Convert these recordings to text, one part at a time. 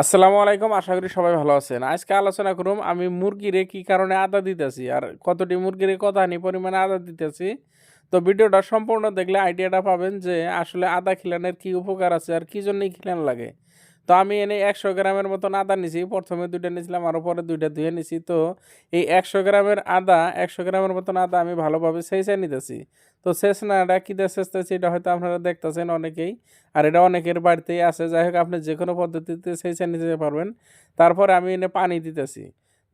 আসসালামু আলাইকুম, আশা করি সবাই ভালো আছেন। আজকে আলোচনা করুম, আমি মুরগিরে কি কারণে আদা দিতেছি? আর কতটি মুরগিরে কতখানি পরিমাণে আদা দিতেছি? তো ভিডিওটা সম্পূর্ণ দেখলে আইডিয়াটা পাবেন যে আসলে আদা খিলানের কি উপকার আছে আর কি জন্যই খিলান লাগে। তো আমি এনে একশো গ্রামের মতন আদা নিছি। প্রথমে দুইটা নিয়েছিলাম আরও পরে দুইটা ধুয়ে নিছি। তো এই একশো গ্রামের আদা, একশো গ্রামের মতন আদা আমি ভালোভাবে সেচে নিতেছি। তো শেষ না এটা কী দিয়ে সেচতেছি এটা হয়তো আপনারা দেখতেছেন অনেকেই, আর এটা অনেকের বাড়িতেই আছে। যাই হোক, আপনি যে কোনো পদ্ধতিতে সেচে নিতে পারবেন। তারপরে আমি এনে পানি দিতেছি।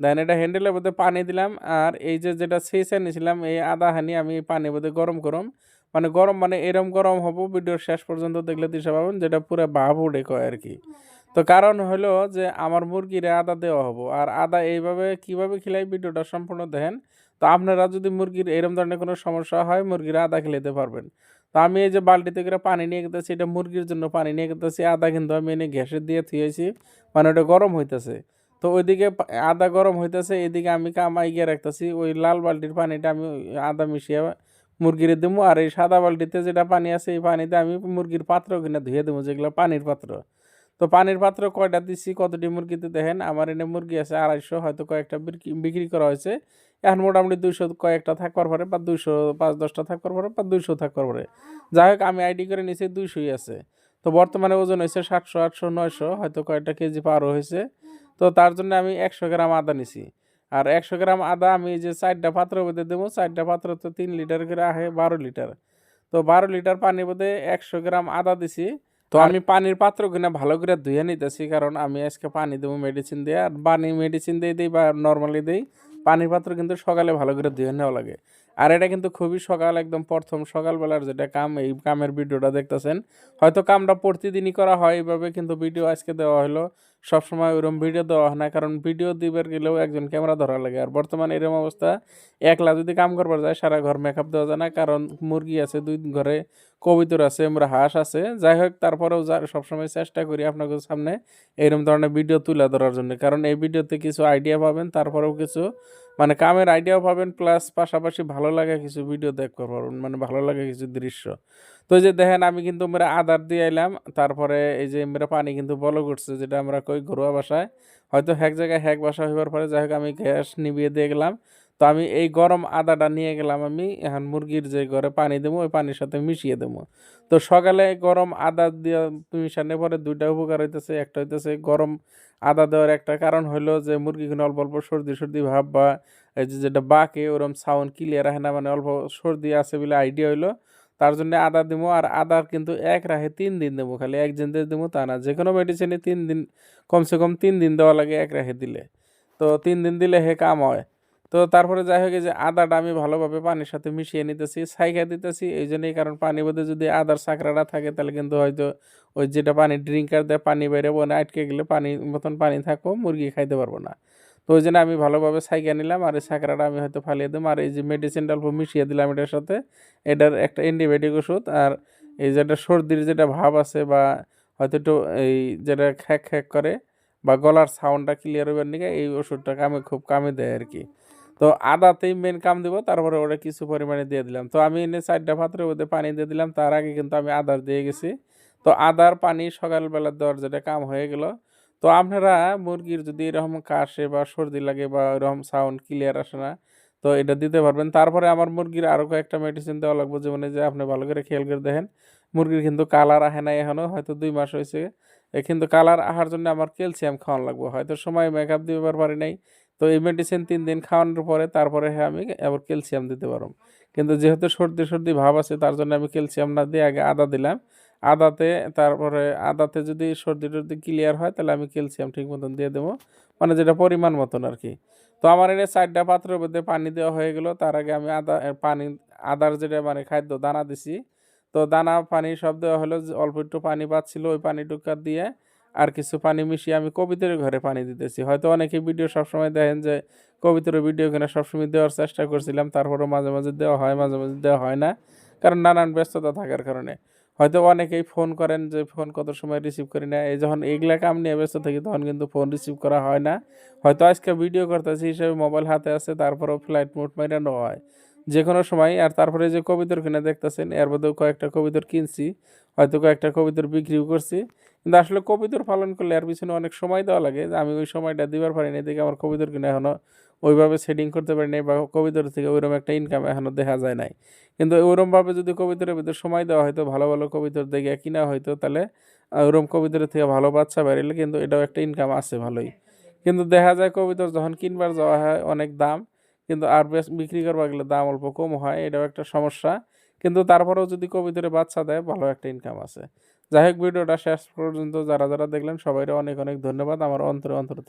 দেন এটা হ্যান্ডেলের মধ্যে পানি দিলাম, আর এই যে যেটা সেচে নিয়েছিলাম এই আদা হানি আমি পানির মধ্যে গরম গরম মানে গরম মানে এরম গরম হব, ভিডিওর শেষ পর্যন্ত দেখলে দিশা পাবেন, যেটা পুরো ভাব উঠে কয় আর কি তো কারণ হলো যে আমার মুরগিরে আদা দেওয়া হব, আর আদা এইভাবে কীভাবে খিলাই ভিডিওটা সম্পূর্ণ দেখেন, তো আপনারা যদি মুরগির এরম ধরনের কোনো সমস্যা হয়, মুরগির আদা খেলাতে পারবেন। তো আমি এই যে বালতিতে করে পানি নিয়ে গেতেছি, এটা মুরগির জন্য পানি নিয়ে গেতেছি, আদা কিন্তু আমি এনে গ্যাসের দিয়ে থুয়েছি মানে ওটা গরম হইতেছে। তো ওইদিকে আদা গরম হইতেছে, এদিকে আমি কামাই গিয়ে রাখতেছি, ওই লাল বালতির পানিটা আমি আদা মিশিয়ে মুরগির দেবো আর এই সাদা বালতিতে যেটা পানি আছে, এই পানিতে আমি মুরগির পাত্র কিনা ধুয়ে দেবো যেগুলো পানির পাত্র। তো পানির পাত্র কয়টা দিচ্ছি কতটি মুরগিতে দেখেন, আমার এনে মুরগি আছে আড়াইশো, হয়তো কয়েকটা বিক্রি- করা হয়েছে। এখন মোটামুটি দুইশো কয়েকটা থাকবার পরে, বা দুইশো পাঁচ দশটা থাকবার পরে, বা দুইশো থাকবার পরে। যাই হোক, আমি আইডি করে নিচে দুইশোই আছে। তো বর্তমানে ওজন হয়েছে সাতশো, আটশো, নয়শো, হয়তো কয়েকটা কেজি পারও হয়েছে। তো তার জন্য আমি একশো গ্রাম আদা নিছি। আর একশো গ্রাম আদা আমি যে চারটা পাত্র মধ্যে দেবো চারটা পাত্র তো তিন লিটার করে আহে বারো লিটার। তো বারো লিটার পানির মধ্যে একশো গ্রাম আদা দিছি। তো আমি পানির পাত্র কিনা ভালো করে ধুয়ে নিতেছি কারণ আমি আজকে পানি দেবো মেডিসিন দিয়ে। আর পানি মেডিসিন দিয়ে দিই বা নর্মালি দিই পানির পাত্র কিন্তু সকালে ভালো করে ধুয়ে নেওয়া লাগে। আর এটা কিন্তু খুবই সকাল একদম প্রথম সকালবেলার যেটা কাম এই কামের ভিডিওটা দেখতেছেন। হয়তো কামটা প্রতিদিনই করা হয় এইভাবে কিন্তু ভিডিও আজকে দেওয়া হলো। সবসময় ওইরকম ভিডিও দেওয়া হয় না, কারণ ভিডিও দিবার গেলেও একজন ক্যামেরা ধরা লাগে। আর বর্তমানে এরকম অবস্থা, একলা যদি কাম করবার যায়, সারা ঘর মেকআপ দেওয়া যায় না, কারণ মুরগি আছে, দুই ঘরে কবিতর আছে আমরা হাঁস আছে। যাই হোক, তারপরেও সবসময় চেষ্টা করি আপনাদের সামনে এইরকম ধরনের ভিডিও তুলে ধরার জন্য। কারণ এই ভিডিওতে কিছু আইডিয়া পাবেন, তারপরেও কিছু মানে কামের আইডিয়াও পাবেন প্লাস পাশাপাশি ভালো লাগে কিছু ভিডিও দেখতে পারবেন মানে ভালো লাগে কিছু দৃশ্য। তো এই যে দেখেন, আমি কিন্তু মেরা আদার দিয়ে এলাম তারপরে এই যে মেরা পানি কিন্তু বলো করছে, যেটা আমরা কই ঘরোয়া বাসায় হয়তো এক জায়গায় হ্যাক বাসা হইবার পরে যাই হোক, আমি গ্যাস নিভিয়ে দিয়ে গেলাম। তো আমি এই গরম আদাটা নিয়ে গেলাম আমি, এখন মুরগির যে ঘরে পানি দেবো, ওই পানির সাথে মিশিয়ে দেবো। তো সকালে গরম আদা দিয়ে মিশানোর পরে দুইটা উপকার হইতেছে। একটা হইতেছে গরম আদা দেওয়ার একটা কারণ হলো যে মুরগিগুলো অল্প অল্প সর্দি সর্দি ভাব বা যেটা বাকে, ওরম সাউন্ড ক্লিয়ার হয় না মানে অল্প সর্দি আছে বলে আইডিয়া হইল। তার জন্য আদা দিব আর আদার কিন্তু এক রাহে তিন দিন দেবো খালি একদিন দিয়ে দেবো তা না। যে কোনো মেডিসিনে তিন দিন, কমসে কম তিন দিন দেওয়া লাগে এক রাহে দিলে। তো তিন দিন দিলে হে কাম হয়। তো তারপরে যাই হোক যে আদাটা আমি ভালোভাবে পানির সাথে মিশিয়ে নিতেছি, সাইখা দিতেছি, এই জন্যই কারণ পানির মধ্যে যদি আদার সাকরাটা থাকে তাহলে কিন্তু হয়তো ওই যেটা পানি ড্রিঙ্কার দেয়, পানি বেরো না আটকে গেলে পানি মতন পানি থাকব, মুরগি খাইতে পারব না। তো ওই জন্য আমি ভালোভাবে সাইকা নিলাম আর এই সাকরাটা আমি হয়তো ফালিয়ে দিলাম আর এই যে মেডিসিনটা অল্প মিশিয়ে দিলাম এটার সাথে, এটার একটা অ্যান্টিবায়োটিক ওষুধ আর এই যেটা সর্দির যেটা ভাব আছে বা হয়তো একটু এই যেটা খ্যাক খ্যাক করে বা গলার সাউন্ডটা ক্লিয়ার হইবার নিকে এই ওষুধটা কামে খুব কামে দেয় আর কি। তো আদাতেই মেন কাম দিব, তারপরে ওটা কিছু পরিমাণে দিয়ে দিলাম। তো আমি এনে চারটা পাত্রের মধ্যে পানি দিয়ে দিলাম, তার আগে কিন্তু আমি আদার দিয়ে গেছি। তো আদার পানি সকালবেলা দেওয়ার যেটা কাম হয়ে গেল। তো আপনারা মুরগির যদি এরকম কাশে বা সর্দি লাগে বা এরকম সাউন্ড ক্লিয়ার আসে না, তো এটা দিতে পারবেন। তারপরে আমার মুরগির আরও কয়েকটা মেডিসিন দেওয়া লাগবে। যেমন যে আপনি ভালো করে খেয়াল করে দেখেন, মুরগির কিন্তু কালার আহে না এখনও হয়তো দুই মাস হয়েছে। কিন্তু কালার আহার জন্য আমার ক্যালসিয়াম খাওয়ানো লাগবে। হয়তো সময় মেকআপ দিবার পারি নাই। তো এই মেডিসিন তিন দিন খাওয়ানোর পরে তারপরে হ্যাঁ আমি আবার ক্যালসিয়াম দিতে পারব। কিন্তু যেহেতু সর্দি সর্দি ভাব আছে, তার জন্য আমি ক্যালসিয়াম না দিয়ে আগে আদা দিলাম। আদাতে, তারপরে আদাতে যদি সর্দি টর্দি ক্লিয়ার হয়, তাহলে আমি ক্যালসিয়াম ঠিক মতন দিয়ে দেবো। মানে যেটা পরিমাণ মতন আর কি তো আমার এনে চারটা পাত্রের মধ্যে পানি দেওয়া হয়ে গেল। তার আগে আমি আদা পানি, আদার যেটা মানে খাদ্য, দানা দিছি। তো দানা, পানি সব দেওয়া হলো অল্প একটু পানি পাচ্ছিল, ওই পানিটুকা দিয়ে আর কিছু পানি মিশিয়ে আমি কবিতরের ঘরে পানি দিতেছি। হয়তো অনেকে ভিডিও সবসময় দেখেন যে কবিতরের ভিডিও কিনা সবসময় দেওয়ার চেষ্টা করছিলাম। তারপরেও মাঝে মাঝে দেওয়া হয়, মাঝে মাঝে দেওয়া হয় না। কারণ নানান ব্যস্ততা থাকার কারণে। হয়তো অনেকেই ফোন করেন যে ফোন কত সময় রিসিভ করি না? এই যখন এগুলা কাম নিয়ে ব্যস্ত থাকি, তখন কিন্তু ফোন রিসিভ করা হয় না। হয়তো আজকে ভিডিও করতেছি হিসেবে মোবাইল হাতে আছে তারপরেও ফ্লাইট মোড মেরানো হয়। যে কোনো সময় আর তারপরে যে কবিতর কিনে দেখতেছেন এর মধ্যেও কয়েকটা কবিতর কিনছি হয়তো কয়েকটা কবিতর বিক্রিও করছি। কিন্তু আসলে কবিতর পালন করলে এর পিছনে অনেক সময় দেওয়া লাগে। যে আমি ওই সময়টা দিবার পারিনি দেখে আমার কবিতর কিনে এখনও ওইভাবে সেটিং করতে পারি নাই বা কবিতর থেকে ওইরকম একটা ইনকাম এখনও দেখা যায় নাই। কিন্তু ওইরকমভাবে যদি কবিতরের ভিতরে সময় দেওয়া হয়তো ভালো ভালো কবিতর দেখে কিনা হয়তো তাহলে আহ, ওইরকম কবিতরের থেকে ভালো বাচ্চা বেরিলে কিন্তু এটাও একটা ইনকাম আছে ভালোই। কিন্তু দেখা যায় কবিতর যখন কিনবার যাওয়া হয় অনেক দাম কিন্তু আর বিক্রি করবার গেলে দাম অল্প কম হয়, এটাও একটা সমস্যা। কিন্তু তারপরেও যদি কবিতরে বাচ্চা দেয়, ভালো একটা ইনকাম আছে। যাই হোক, ভিডিওটা শেষ পর্যন্ত যারা যারা দেখলেন, সবাইকে অনেক অনেক ধন্যবাদ আমার অন্তরে অন্তর থেকে।